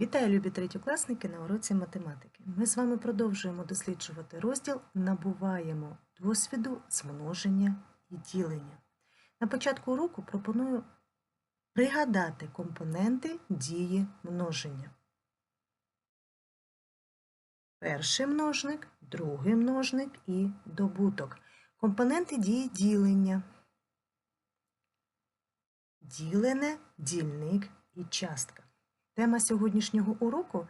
Вітаю, любі третьокласники на уроці математики. Ми з вами продовжуємо досліджувати розділ Набуваємо досвіду з множення і ділення. На початку уроку пропоную пригадати компоненти дії множення. Перший множник, другий множник і добуток. Компоненти дії ділення. Ділене, дільник і частка. Тема сьогоднішнього уроку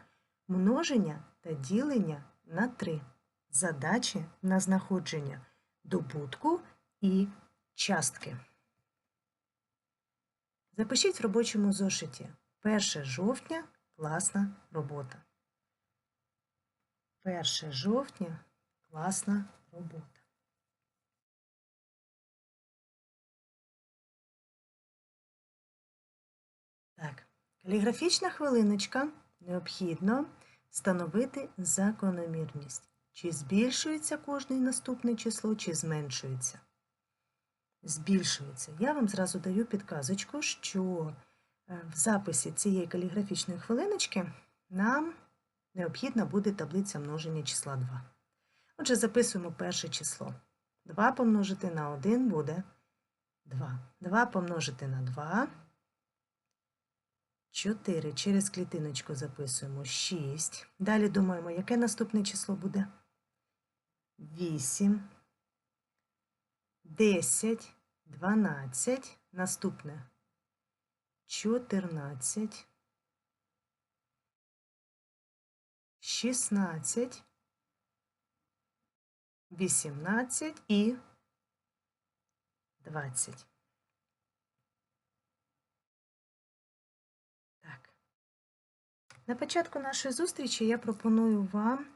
множення та ділення на 3. Задачі на знаходження добутку і частки. Запишіть в робочому зошиті 1 жовтня класна робота. 1 жовтня класна робота. Так. Каліграфічна хвилиночка необхідно встановити закономірність. Чи збільшується кожне наступне число, чи зменшується. Збільшується. Я вам зразу даю підказочку, що е, в записі цієї каліграфічної хвилиночки нам необхідна буде таблиця множення числа 2. Отже, записуємо перше число. 2 помножити на 1 буде 2. 2 помножити на 2 4. Через клітиночку записуємо 6. Далі думаємо, яке наступне число буде? 8, 10, 12. Наступне 14, 16, 18 і 20. На початку нашої зустрічі я пропоную вам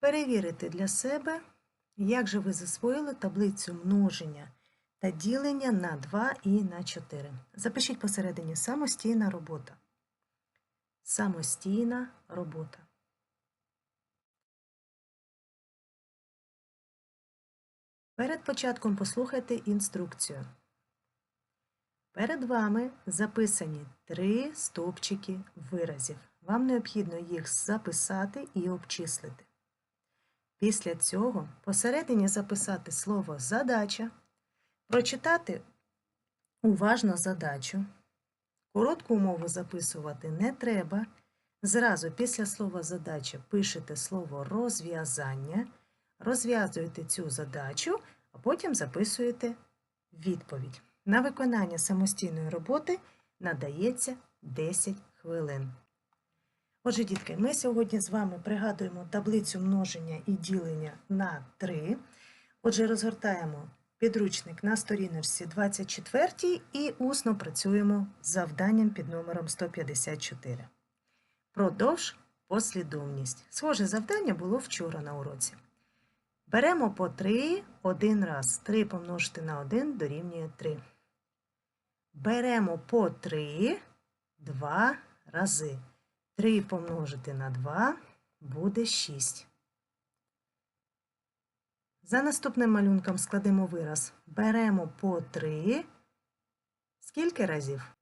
перевірити для себе, як же ви засвоїли таблицю множення та ділення на 2 і на 4. Запишіть посередині самостійна робота. Самостійна робота. Перед початком послухайте інструкцію. Перед вами записані три стовпчики виразів. Вам необхідно їх записати і обчислити. Після цього посередині записати слово задача, прочитати уважно задачу. Коротку умову записувати не треба. Зразу після слова задача пишете слово розв'язання, розв'язуєте цю задачу, а потім записуєте відповідь. На виконання самостійної роботи надається 10 хвилин. Отже, дітки, ми сьогодні з вами пригадуємо таблицю множення і ділення на 3. Отже, розгортаємо підручник на сторіночці 24 і усно працюємо з завданням під номером 154. Продовж послідовність. Схоже завдання було вчора на уроці. Беремо по 3 один раз. 3 помножити на 1 дорівнює 3. Беремо по 3 два рази. 3 помножити на 2 буде 6. За наступним малюнком складемо вираз. Беремо по 3. Скільки разів?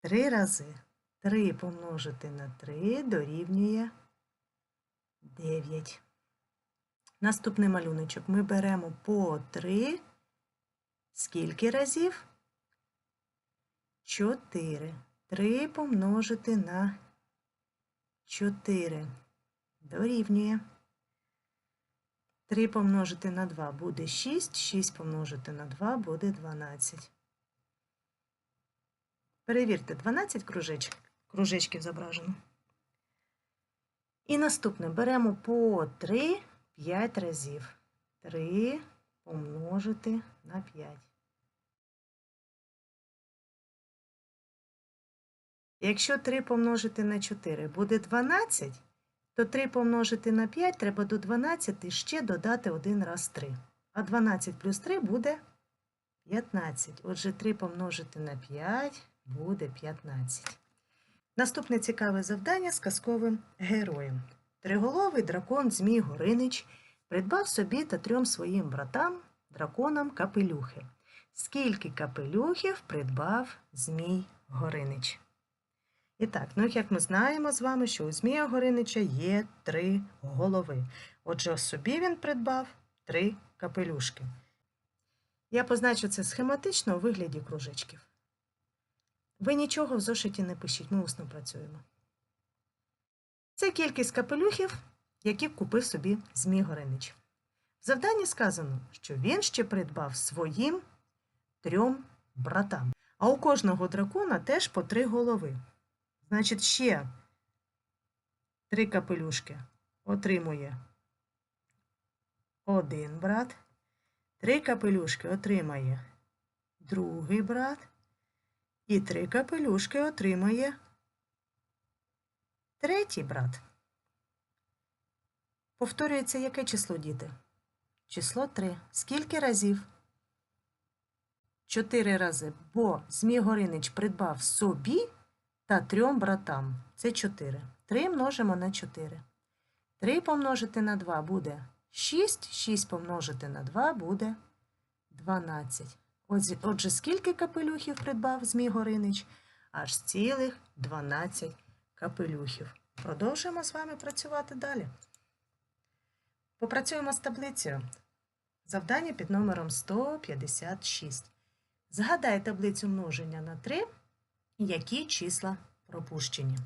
Три рази. 3 помножити на 3 дорівнює 9. Наступний малюночок ми беремо по 3. Скільки разів? 4. 3 помножити на 4. Дорівнює. 3 помножити на 2 буде 6, 6 помножити на 2 буде 12. Перевірте, 12 кружечків, кружечків зображено. І наступне беремо по 3 5 разів. 3 помножити на 5. Якщо 3 помножити на 4 буде 12, то 3 помножити на 5 треба до 12 ще додати один раз 3. А 12 плюс 3 буде 15. Отже, 3 помножити на 5 буде 15. Наступне цікаве завдання з казковим героєм. Триголовий дракон Змій Горинич придбав собі та трьом своїм братам, драконам капелюхи. Скільки капелюхів придбав Змій Горинич? І так, ну як ми знаємо з вами, що у Змія Горинича є три голови. Отже, собі він придбав три капелюшки. Я позначу це схематично у вигляді кружечків. Ви нічого в зошиті не пишіть, ми усно працюємо. Це кількість капелюхів, які купив собі Змій Горинич. В завданні сказано, що він ще придбав своїм трьом братам. А у кожного дракона теж по три голови. Значить, ще три капелюшки отримує один брат, три капелюшки отримає другий брат, і три капелюшки отримає третій брат. Повторюється яке число діти? Число 3. Скільки разів? Чотири рази, бо Змій Горинич придбав собі та трьом братам. Це 4. 3 множимо на 4. 3 помножити на 2 буде 6. 6 помножити на 2 буде 12. Отже, скільки капелюхів придбав Змій Горинич? Аж цілих 12 капелюхів. Продовжуємо з вами працювати далі. Попрацюємо з таблицею. Завдання під номером 156. Згадай таблицю множення на 3, які числа пропущені.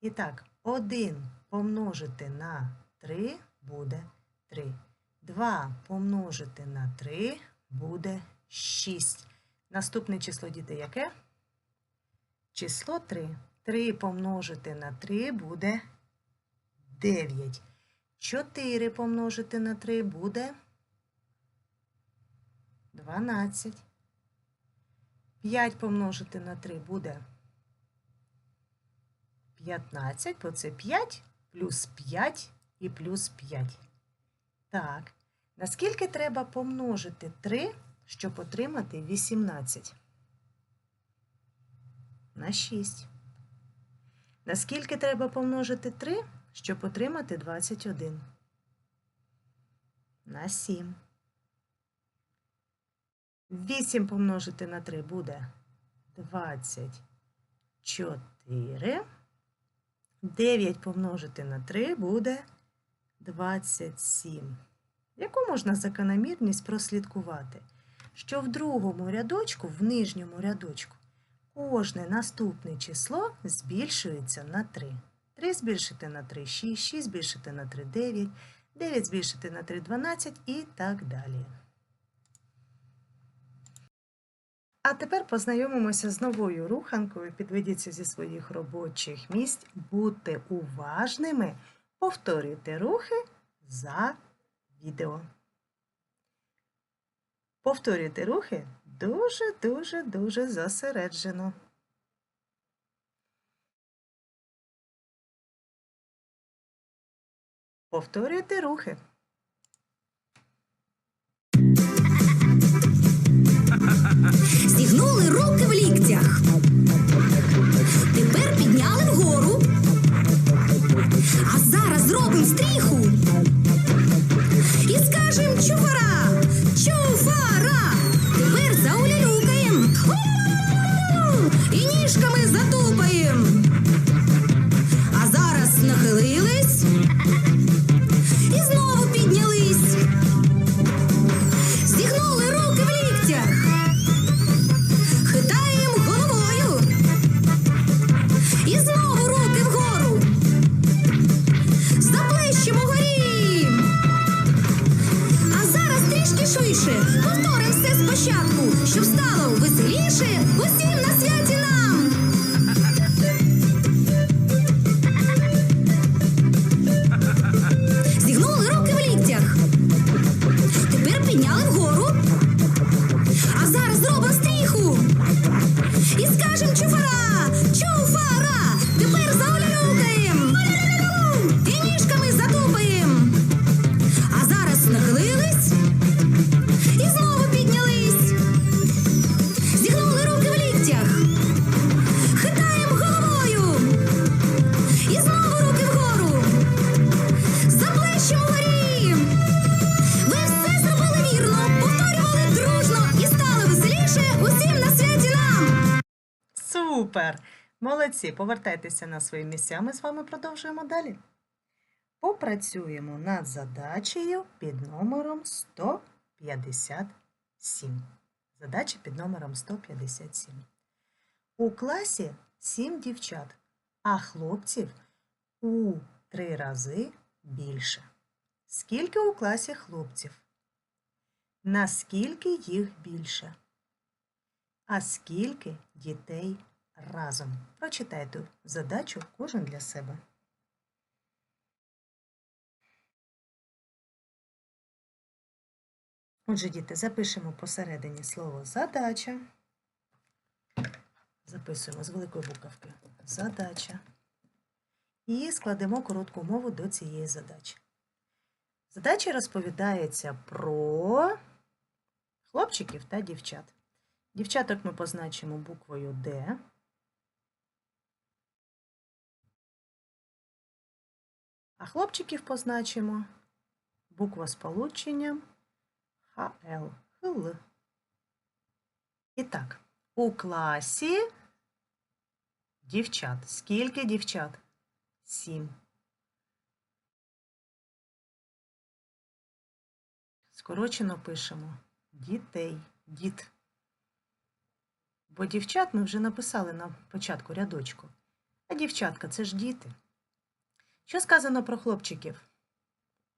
І так, 1 помножити на 3 буде 3. 2 помножити на 3 буде 6. Наступне число діти яке? Число 3. 3 помножити на 3 буде 9. 4 помножити на 3 буде 12. 5 помножити на 3 буде 15, бо це 5 плюс 5 і плюс 5. Так, наскільки треба помножити 3, щоб отримати 18? На 6. Наскільки треба помножити 3, щоб отримати 21? На 7. 8 помножити на 3 буде 24. 9 помножити на 3 буде 27. Яку можна закономірність прослідкувати? Що в другому рядочку, в нижньому рядочку, кожне наступне число збільшується на 3. 3 збільшити на 3 6, 6 збільшити на 3 9, 9 збільшити на 3 12 і так далі. А тепер познайомимося з новою руханкою. Підведіться зі своїх робочих місць, будьте уважними, повторюйте рухи за відео. Повторюйте рухи дуже-дуже дуже зосереджено. Повторюйте рухи. Молодці! Повертайтеся на свої місця. Ми з вами продовжуємо далі. Попрацюємо над задачею під номером 157. Задача під номером 157. У класі 7 дівчат, а хлопців у 3 рази більше. Скільки у класі хлопців? Наскільки їх більше? А скільки дітей разом? Прочитайте задачу кожен для себе. Отже, діти, запишемо посередині слово задача. Записуємо з великої буковки задача. І складемо коротку мову до цієї задачі. Задача розповідається про хлопчиків та дівчат. Дівчаток ми позначимо буквою Д. А хлопчиків позначимо буква сполученням ХЛ. ХЛ. І так, у класі дівчат. Скільки дівчат? Сім. Скорочено пишемо дітей, діт. Бо дівчат ми вже написали на початку рядочку. А дівчатка це ж діти. Що сказано про хлопчиків?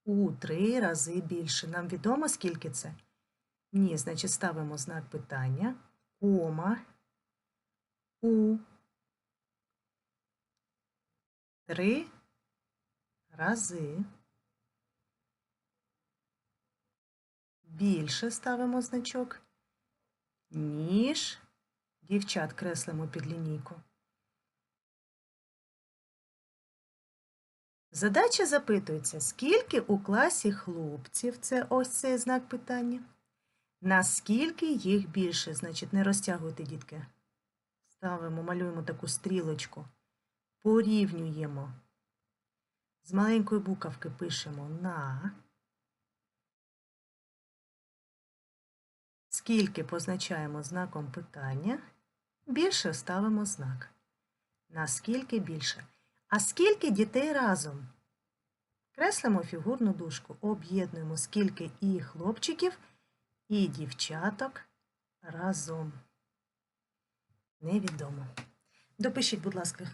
У три рази більше. Нам відомо, скільки це? Ні, значить, ставимо знак питання. Кома. У. Три рази. Більше ставимо значок, ніж дівчат креслимо під лінійку. Задача запитується, скільки у класі хлопців, це ось цей знак питання. Наскільки їх більше? Значить, не розтягуйте, дітки. Ставимо, малюємо таку стрілочку. Порівнюємо. З маленької буковки пишемо на. Скільки позначаємо знаком питання, більше ставимо знак. Наскільки більше? А скільки дітей разом? Креслимо фігурну дужку, об'єднуємо скільки і хлопчиків, і дівчаток разом. Невідомо. Допишіть, будь ласка,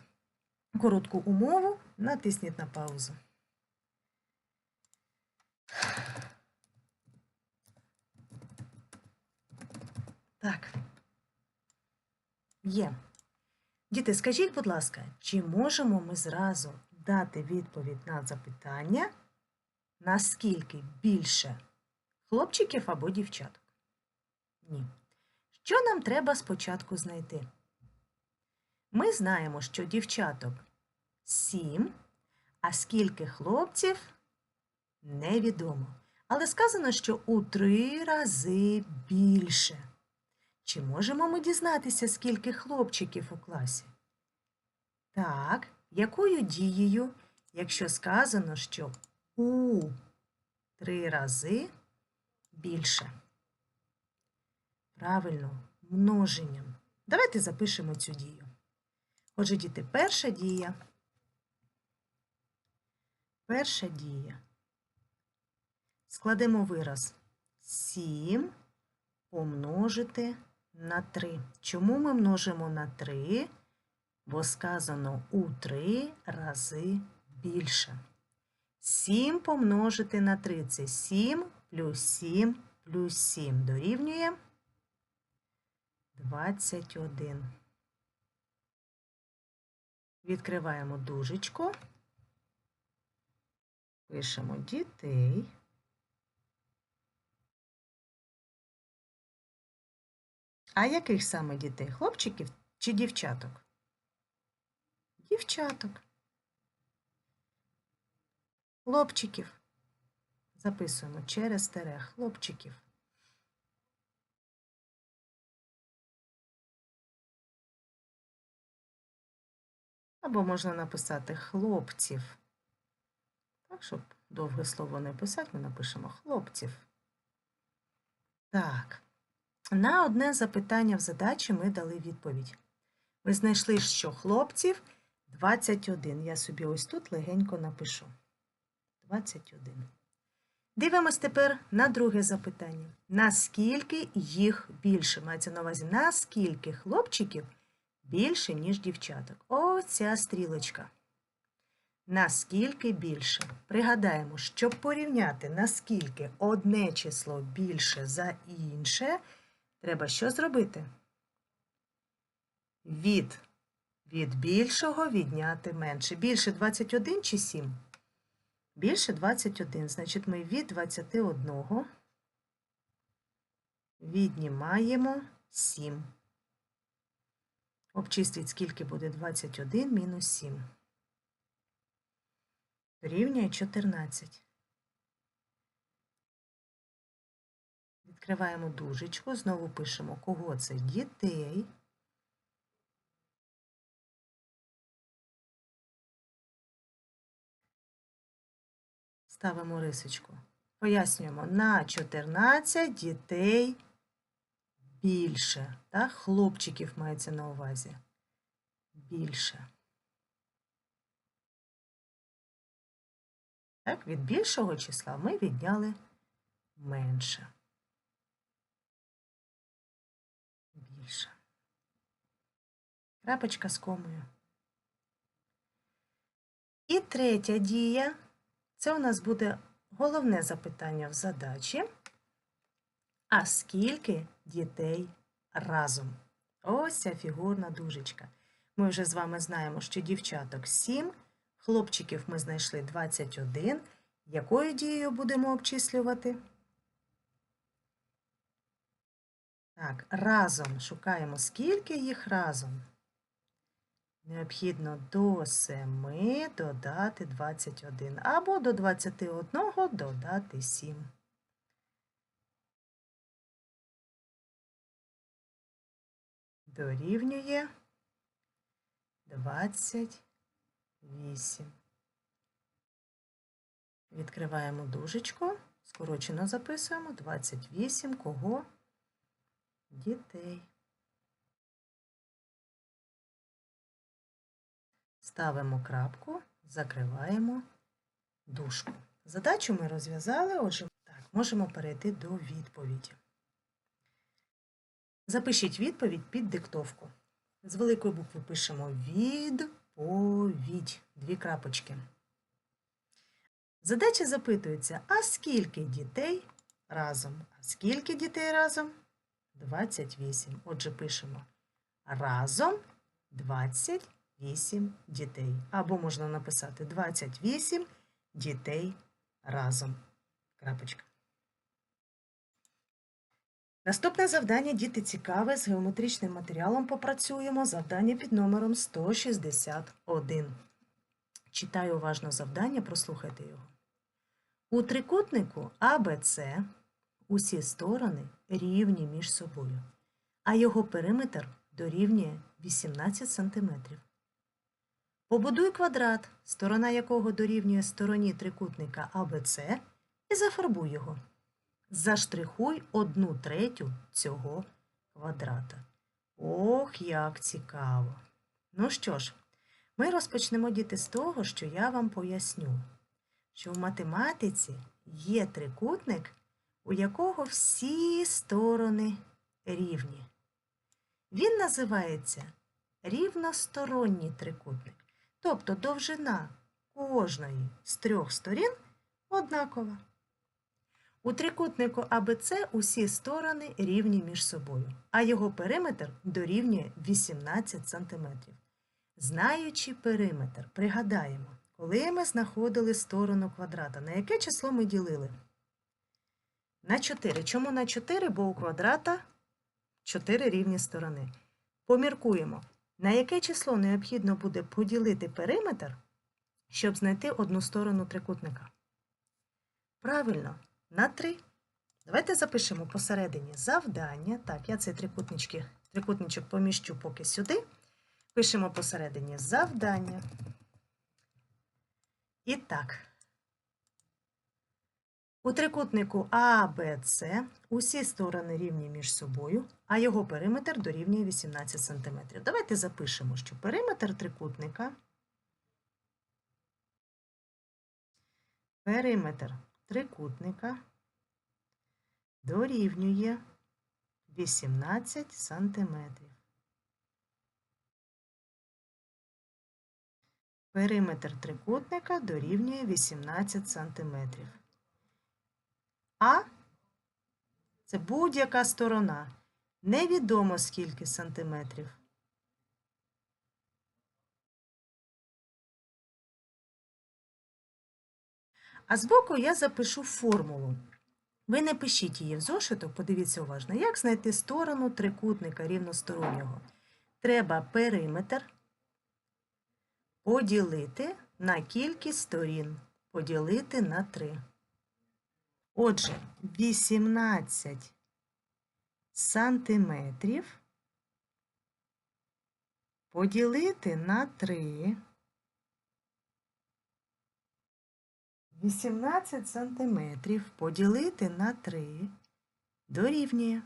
коротку умову, натисніть на паузу. Так. Є. Діти, скажіть, будь ласка, чи можемо ми зразу дати відповідь на запитання, наскільки більше хлопчиків або дівчаток? Ні. Що нам треба спочатку знайти? Ми знаємо, що дівчаток 7, а скільки хлопців невідомо. Але сказано, що у три рази більше. Чи можемо ми дізнатися, скільки хлопчиків у класі? Так, якою дією, якщо сказано, що у три рази більше? Правильно, множенням. Давайте запишемо цю дію. Отже, діти, перша дія. Перша дія. Складемо вираз 7 помножити на 3. Чому ми множимо на 3? Бо сказано у 3 рази більше. 7 помножити на 3 це 7 плюс 7 плюс 7 дорівнює 21. Відкриваємо дужечку. Пишемо дітей. А яких саме дітей? Хлопчиків чи дівчаток? Дівчаток. Хлопчиків. Записуємо через тере хлопчиків. Або можна написати хлопців. Так, щоб довге слово не писати, ми напишемо хлопців. Так. На одне запитання в задачі ми дали відповідь. Ми знайшли, що хлопців 21. Я собі ось тут легенько напишу. 21. Дивимось тепер на друге запитання. Наскільки їх більше? Мається на увазі, наскільки хлопчиків більше, ніж дівчаток? Ось ця стрілочка. Наскільки більше? Пригадаємо, щоб порівняти, наскільки одне число більше за інше, треба що зробити? Від, від більшого відняти менше. Більше 21 чи 7? Більше 21. Значить, ми від 21 віднімаємо 7. Обчистіть, скільки буде 21 мінус 7. Рівнює 14. Відкриваємо дужечку, знову пишемо, кого це дітей. Ставимо рисочку. Пояснюємо, на 14 дітей більше. Так? Хлопчиків мається на увазі. Більше. Так, від більшого числа ми відняли менше. Більше. Крапочка з комою. І третя дія. Це у нас буде головне запитання в задачі. А скільки дітей разом? Ось ця фігурна дужечка. Ми вже з вами знаємо, що дівчаток 7, хлопчиків ми знайшли 21. Якою дією будемо обчислювати? Так, разом шукаємо, скільки їх разом. Необхідно до 7 додати 21 або до 21 додати 7. Дорівнює 28. Відкриваємо дужечку, скорочено записуємо 28 кого? Дітей. Ставимо крапку, закриваємо дужку. Задачу ми розв'язали, отже, так, можемо перейти до відповіді. Запишіть відповідь під диктовку. З великої букви пишемо відповідь. Дві крапочки. Задача запитується, а скільки дітей разом? А скільки дітей разом? 28. Отже, пишемо разом 28 дітей. Або можна написати 28 дітей разом. Крапочка. Наступне завдання діти цікаве. З геометричним матеріалом попрацюємо. Завдання під номером 161. Читаю уважно завдання, прослухайте його. У трикутнику АБЦ усі сторони рівні між собою, а його периметр дорівнює 18 см. Побудуй квадрат, сторона якого дорівнює стороні трикутника АБЦ, і зафарбуй його. Заштрихуй одну третю цього квадрата. Ох, як цікаво! Ну що ж, ми розпочнемо діти з того, що я вам поясню, що в математиці є трикутник, у якого всі сторони рівні. Він називається рівносторонній трикутник, тобто довжина кожної з трьох сторін однакова. У трикутнику АБЦ усі сторони рівні між собою, а його периметр дорівнює 18 см. Знаючи периметр, пригадаємо, коли ми знаходили сторону квадрата, на яке число ми ділили? На 4. Чому на 4? Бо у квадрата 4 рівні сторони. Поміркуємо, на яке число необхідно буде поділити периметр, щоб знайти одну сторону трикутника. Правильно, на 3. Давайте запишемо посередині завдання. Так, я цей трикутничок поміщу поки сюди. Пишемо посередині завдання. І так, У трикутнику АБЦ усі сторони рівні між собою, а його периметр дорівнює 18 см. Давайте запишемо, що периметр трикутника периметр трикутника дорівнює 18 см. Периметр трикутника дорівнює 18 см. А це будь-яка сторона. Невідомо скільки сантиметрів. А збоку я запишу формулу. Ви не пишіть її в зошиток, подивіться уважно, як знайти сторону трикутника рівностороннього. Треба периметр поділити на кількість сторін, поділити на 3. Отже, 18 сантиметрів поділити на 3. 18 сантиметрів поділити на 3 дорівнює.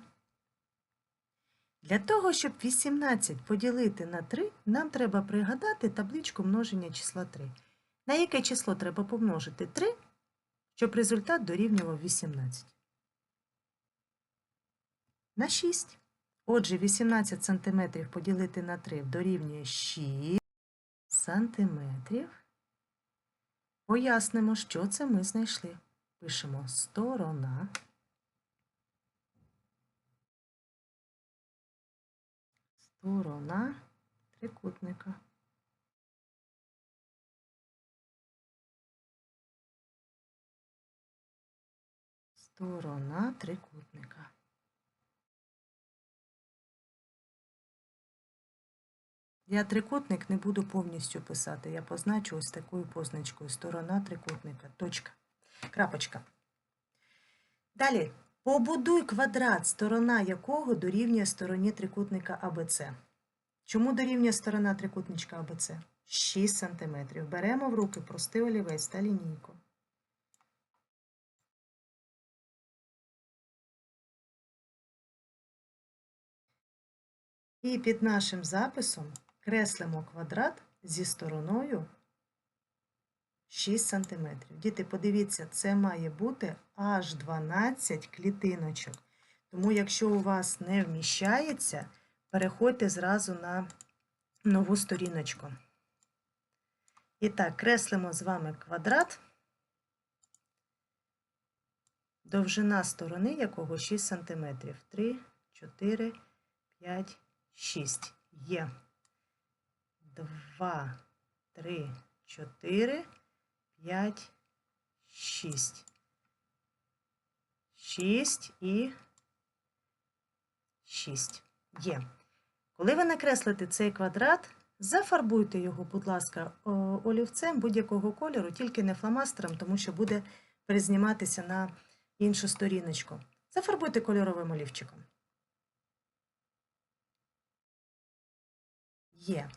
Для того, щоб 18 поділити на 3, нам треба пригадати табличку множення числа 3. На яке число треба помножити 3, щоб результат дорівнював 18? На 6. Отже, 18 сантиметрів поділити на 3 дорівнює 6 сантиметрів. Пояснимо, що це ми знайшли. Пишемо сторона. Сторона трикутника. Сторона трикутника. Я трикутник не буду повністю писати. Я позначу ось такою позначкою. Сторона трикутника. Точка. Крапочка. Далі. Побудуй квадрат, сторона якого дорівнює стороні трикутника АБЦ. Чому дорівнює сторона трикутничка АБЦ? 6 см. Беремо в руки простий олівець та лінійку. І під нашим записом креслимо квадрат зі стороною 6 см. Діти, подивіться, це має бути аж 12 клітиночок. Тому, якщо у вас не вміщається, переходьте зразу на нову сторіночку. І так, креслимо з вами квадрат, довжина сторони якого 6 см. 3, 4, 5, 6. Є. 2, 3, 4, 5, 6. 6 і 6. Є. Коли ви накреслите цей квадрат, зафарбуйте його, будь ласка, олівцем будь-якого кольору, тільки не фломастером, тому що буде перезніматися на іншу сторіночку. Зафарбуйте кольоровим олівчиком. Є.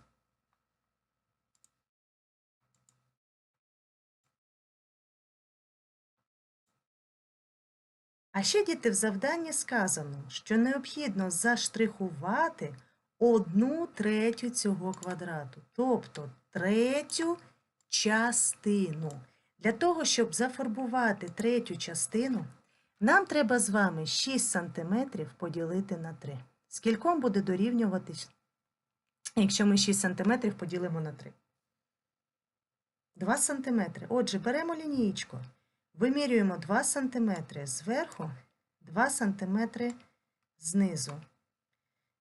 А ще діти в завданні сказано, що необхідно заштрихувати одну третю цього квадрату, тобто третю частину. Для того, щоб зафарбувати третю частину, нам треба з вами 6 см поділити на 3. Скільком буде дорівнювати, якщо ми 6 см поділимо на 3? 2 см. Отже, беремо лінієчку. Вимірюємо 2 см зверху, 2 см знизу.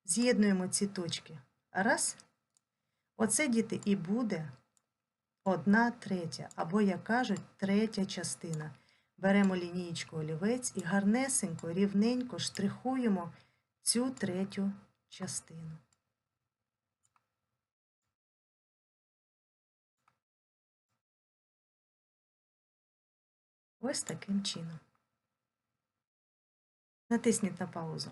З'єднуємо ці точки. Раз. Оце, діти, і буде одна третя, або, як кажуть, третя частина. Беремо лінієчку олівець і гарнесенько, рівненько штрихуємо цю третю частину. Ось таким чином. Натисніть на паузу.